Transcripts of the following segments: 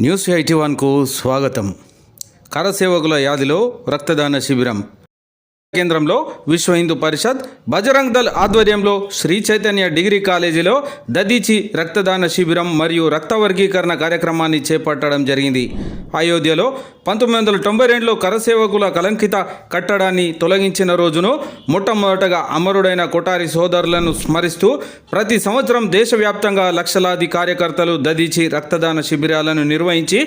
News eighty వన్కు స్వాగతం. కరసేవకుల యాదిలో రక్తదాన శిబిరం. కేంద్రంలో విశ్వ హిందూ పరిషత్ బజరంగ్ దళ్ ఆధ్వర్యంలో శ్రీ చైతన్య డిగ్రీ కాలేజీలో దదీచి రక్తదాన శిబిరం మరియు రక్త వర్గీకరణ కార్యక్రమాన్ని చేపట్టడం జరిగింది. అయోధ్యలో పంతొమ్మిది వందల తొంభై రెండులో కరసేవకుల కలంకిత కట్టడాన్ని తొలగించిన రోజును మొట్టమొదటగా అమరుడైన కొటారి సోదరులను స్మరిస్తూ ప్రతి సంవత్సరం దేశవ్యాప్తంగా లక్షలాది కార్యకర్తలు దదీచి రక్తదాన శిబిరాలను నిర్వహించి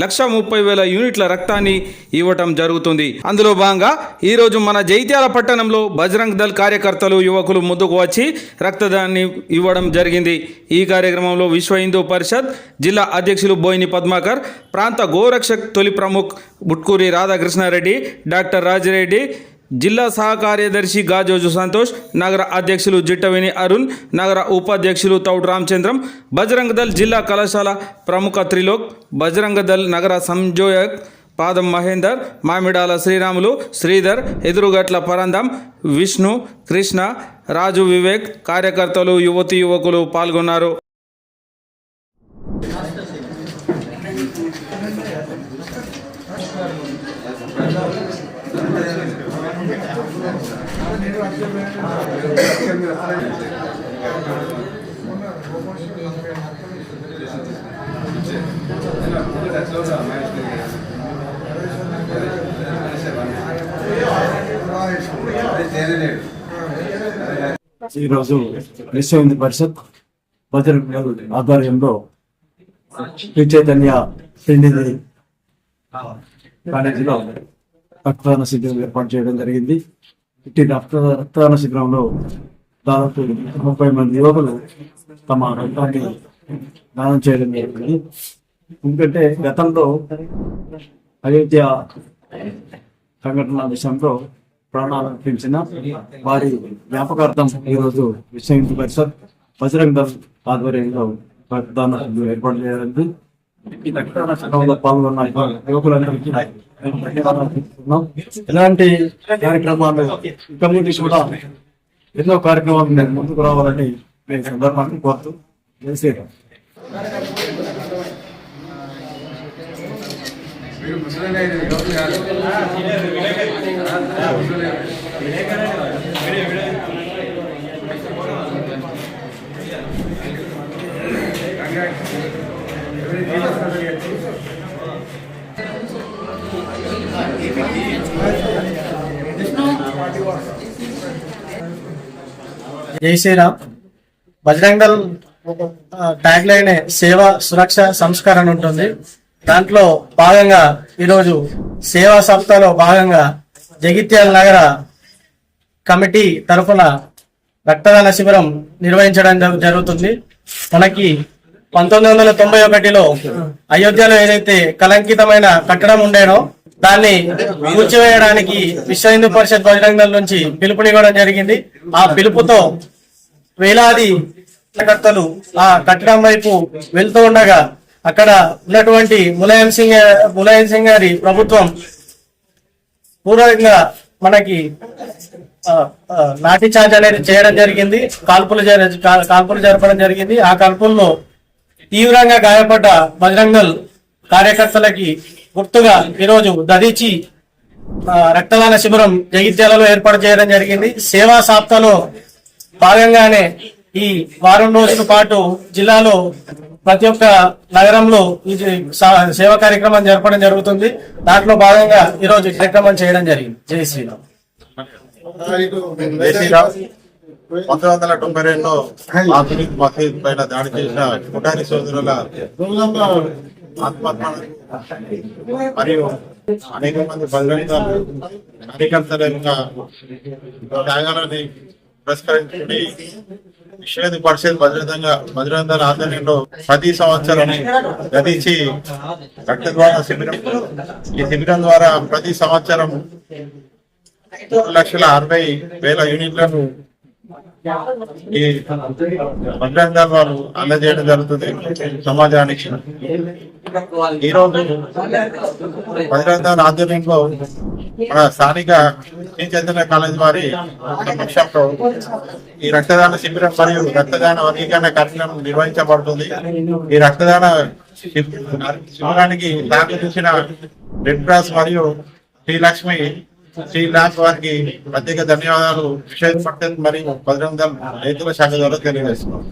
లక్ష ముప్పై వేల యూనిట్ల రక్తాన్ని ఇవ్వటం జరుగుతుంది. అందులో భాగంగా ఈరోజు మన జైత్యాల పట్టణంలో బజరంగ్ దళ్ కార్యకర్తలు యువకులు ముందుకు వచ్చి రక్తదానాన్ని ఇవ్వడం జరిగింది. ఈ కార్యక్రమంలో విశ్వ హిందూ పరిషత్ జిల్లా అధ్యక్షులు బోయిని పద్మాకర్ ప్రాంత గోరక్షక్ తొలి ప్రముఖ్ బుట్కూరి రాధాకృష్ణారెడ్డి డాక్టర్ రాజిరెడ్డి జిల్లా సహ కార్యదర్శి గాజోజు సంతోష్ నగర అధ్యక్షులు జిట్టవేణి అరుణ్ నగర ఉపాధ్యక్షులు తౌడు రామచంద్రం బజరంగ దళ్ జిల్లా కళాశాల ప్రముఖ త్రిలోక్ బజరంగ దళ్ నగర సంజోయక్ పాదం మహేందర్ మామిడాల శ్రీరాములు శ్రీధర్ ఎదురుగట్ల పరందం విష్ణు కృష్ణ రాజు వివేక్ కార్యకర్తలు యువతి యువకులు పాల్గొన్నారు. ఈరోజు విశ్వ పరిషత్. బజరంగ ఆధ్వర్యంలో శ్రీ చైతన్య శ్రీనిధి కాలేజీలో రక్తదాన శిబిరం ఏర్పాటు చేయడం జరిగింది. ఇట్టి రక్త రక్తదాన శిబిరంలో దాదాపు ముప్పై మంది యువకులు తమ రక్తాన్ని దానం చేయడం జరిగింది. ఎందుకంటే గతంలో అయోధ్య సంఘటన విషయంలో ప్రాణాలు అర్పించిన వారి జ్ఞాపకార్థం ఈరోజు విశ్వ హిందూ పరిషత్ బజరంగ దళ్ ఆధ్వర్యంలో రక్తదాన ఏర్పాటు చేయడానికి ఈ రక్తదాన శిబిరంలో పాల్గొన్న యువకులందరికీ మేము ఇలాంటి కార్యక్రమాలు కమ్యూనిటీ కూడా ఎన్నో కార్యక్రమాలు నేను ముందుకు రావాలని మేము సందర్భాన్ని కోరుతూ జై శ్రీరామ్ జై శ్రీరామ్. బజరంగ్ దళ్ ట్యాగ్ లైన్ సేవ సురక్ష సంస్కరణ ఉంటుంది. దాంట్లో భాగంగా ఈరోజు సేవా సప్తాహలో భాగంగా జగిత్యాల నగర కమిటీ తరఫున రక్తదాన శిబిరం నిర్వహించడం జరుగుతుంది. మనకి పంతొమ్మిది వందల తొంభై ఒకటిలో అయోధ్యలో ఏదైతే కలంకితమైన కట్టడం ఉండేనో దాన్ని కూర్చివేయడానికి విశ్వ హిందూ పరిషత్ బజరంగ నుంచి పిలుపునివ్వడం జరిగింది. ఆ పిలుపుతో వేలాది కర్తలు ఆ కట్టడం వైపు వెళ్తూ ఉండగా అక్కడ ఉన్నటువంటి ములాయం సింగ్ ములాయం సింగ్ గారి ప్రభుత్వం పూర్వకంగా మనకి లాఠీ చార్జ్ అనేది చేయడం జరిగింది. కాల్పులు కాల్పులు జరపడం జరిగింది. ఆ కాల్పుల్లో తీవ్రంగా గాయపడ్డ బజరంగల్ కార్యకర్తలకి గుర్తుగా ఈరోజు దదిచి రక్తదాన శిబిరం జగిత్యాలలో ఏర్పాటు చేయడం జరిగింది. సేవా సాప్తాలో భాగంగానే ఈ వారం రోజుల పాటు జిల్లాలో ప్రతి ఒక్క నగరంలో ఈ సేవా కార్యక్రమం జరపడం జరుగుతుంది. దాంట్లో భాగంగా ఈరోజు ఈ కార్యక్రమం చేయడం జరిగింది. జై శ్రీరామ్. శ్రీరామ్. పంతొమ్మిది వందల తొంభై రెండులో ఆధునిక్ మసీద్ పైన దాడి చేసిన కుటారి సోదరుల ఆత్మహత్య. మరియు అనేక మంది బజరంగ కార్యకర్తల యొక్క త్యాగాలని పురస్కరించుకుని విశ్వేది పరిషత్ భద్రతంగా బజరంగ ఆధ్వర్యంలో ప్రతి సంవత్సరం గతించి రక్తద్వార శిబిరం ఈ శిబిరం ద్వారా ప్రతి సంవత్సరం మూడు లక్షల అరవై వేల యూనిట్లను ఈ వారు అందజేయడం జరుగుతుంది. సమాజానికి ఈరోజు రోజు ఆధ్వర్యంలో మన స్థానిక శ్రీ చైతన్య కాలేజ్ వారి సమక్షంలో ఈ రక్తదాన శిబిరం మరియు రక్తదాన వర్గీకరణ కార్యక్రమం నిర్వహించబడుతుంది. ఈ రక్తదాన శిబిరానికి దాఖలు చూసిన రెడ్ క్రాస్ మరియు శ్రీలక్ష్మి శ్రీ ల్యాబ్ వారికి ప్రత్యేక ధన్యవాదాలు. విషయ పట్టణ్ మరియు బజరంగ రైతుల శాఖ ద్వారా తెలియజేస్తున్నాం.